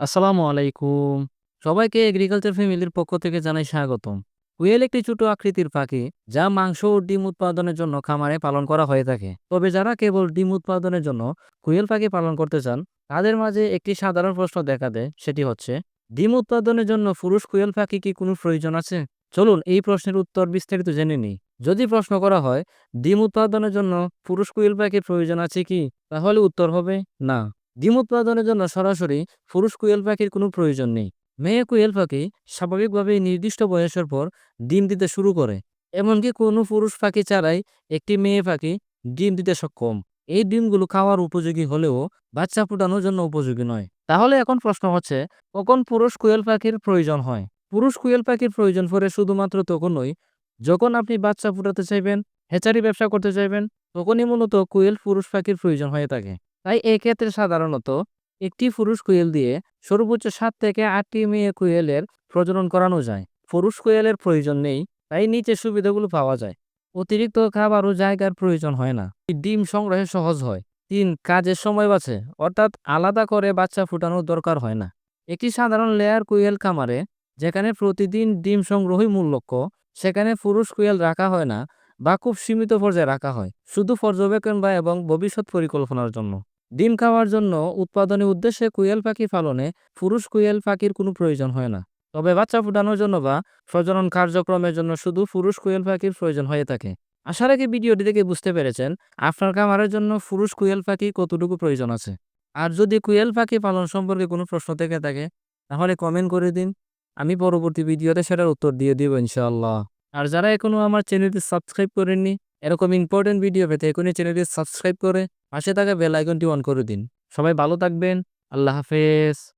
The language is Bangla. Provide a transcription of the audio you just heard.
আসসালামু আলাইকুম। সবাইকে এগ্রিকালচার ফ্যামিলির পক্ষ থেকে জানাই স্বাগতম। কুয়েল একটি ছোট আকৃতির পাখি, যা মাংস ও ডিম উৎপাদনের জন্য খামারে পালন করা হয়ে থাকে। তবে যারা কেবল ডিম উৎপাদনের জন্য কুয়েল পাখি পালন করতে চান, তাদের মাঝে একটি সাধারণ প্রশ্ন দেখা দেয়, সেটি হচ্ছে, ডিম উৎপাদনের জন্য পুরুষ কুয়েল পাখি কি কোনো প্রয়োজন আছে? চলুন এই প্রশ্নের উত্তর বিস্তারিত জেনে নিই। যদি প্রশ্ন করা হয়, ডিম উৎপাদনের জন্য পুরুষ কুয়েল পাখির প্রয়োজন আছে কি? তাহলে উত্তর হবে না। ডিম উৎপাদনের জন্য সরাসরি পুরুষ কুয়েল পাখির কোনো প্রয়োজন নেই। মেয়ে কুয়েল পাখি স্বাভাবিকভাবেই নির্দিষ্ট বয়সের পর ডিম দিতে শুরু করে, এমনকি কোনো পুরুষ পাখি ছাড়াই একটি মেয়ে পাখি ডিম দিতে সক্ষম। এই ডিমগুলো খাওয়ার উপযোগী হলেও বাচ্চা ফুটানোর জন্য উপযোগী নয়। তাহলে এখন প্রশ্ন হচ্ছে, কখন পুরুষ কুয়েল পাখির প্রয়োজন হয়? পুরুষ কুয়েল পাখির প্রয়োজন পড়ে শুধুমাত্র তখনই যখন আপনি বাচ্চা ফুটাতে চাইবেন হেচারি ব্যবসা করতে চাইবেন, তখনই মূলত কুয়েল পুরুষ পাখির প্রয়োজন হয়ে থাকে। তাই এক্ষেত্রে সাধারণত একটি পুরুষ কুয়েল দিয়ে সর্বোচ্চ সাত থেকে আটটি মেয়ে কুয়েলের প্রজনন করানো যায়। পুরুষ কুয়েলের প্রয়োজন নেই, তাই নিচে সুবিধাগুলো পাওয়া যায়। অতিরিক্ত খাবার ও জায়গার প্রয়োজন হয় না। ডিম সংগ্রহে সহজ হয়। তিন, কাজের সময় বাঁচে, অর্থাৎ আলাদা করে বাচ্চা ফুটানোর দরকার হয় না। একটি সাধারণ লেয়ার কুয়েল খামারে, যেখানে প্রতিদিন ডিম সংগ্রহই মূল লক্ষ্য, সেখানে পুরুষ কুয়েল রাখা হয় না বা খুব সীমিত পর্যায়ে রাখা হয়, শুধু পর্যবেক্ষণ বা এবং ভবিষ্যৎ পরিকল্পনার জন্য। ডিম খাওয়ার জন্য উৎপাদনের উদ্দেশ্যে কুয়েল পাখি পালনে পুরুষ কুয়েল পাখির কোনো প্রয়োজন হয় না। তবে বাচ্চা ফুটানোর জন্য বা প্রজনন কার্যক্রমের জন্য শুধু পুরুষ কুয়েল পাখির প্রয়োজন হয়ে থাকে। আশা রাখি ভিডিওটি থেকে বুঝতে পেরেছেন আপনার খামারের জন্য পুরুষ কুয়েল পাখি কতটুকু প্রয়োজন আছে। আর যদি কুয়েল পাখি পালন সম্পর্কে কোনো প্রশ্ন থেকে থাকে, তাহলে কমেন্ট করে দিন। আমি পরবর্তী ভিডিওতে সেটার উত্তর দিয়ে দিব ইনশাআল্লাহ। আর যারা এখনও আমার চ্যানেলটি সাবস্ক্রাইব করেননি, এরকম ইম্পর্টেন্ট ভিডিও পেতে এখনই চ্যানেলটি সাবস্ক্রাইব করে পাশে থাকা বেল আইকনটি অন করে দিন। সবাই ভালো থাকবেন। আল্লাহ হাফেজ।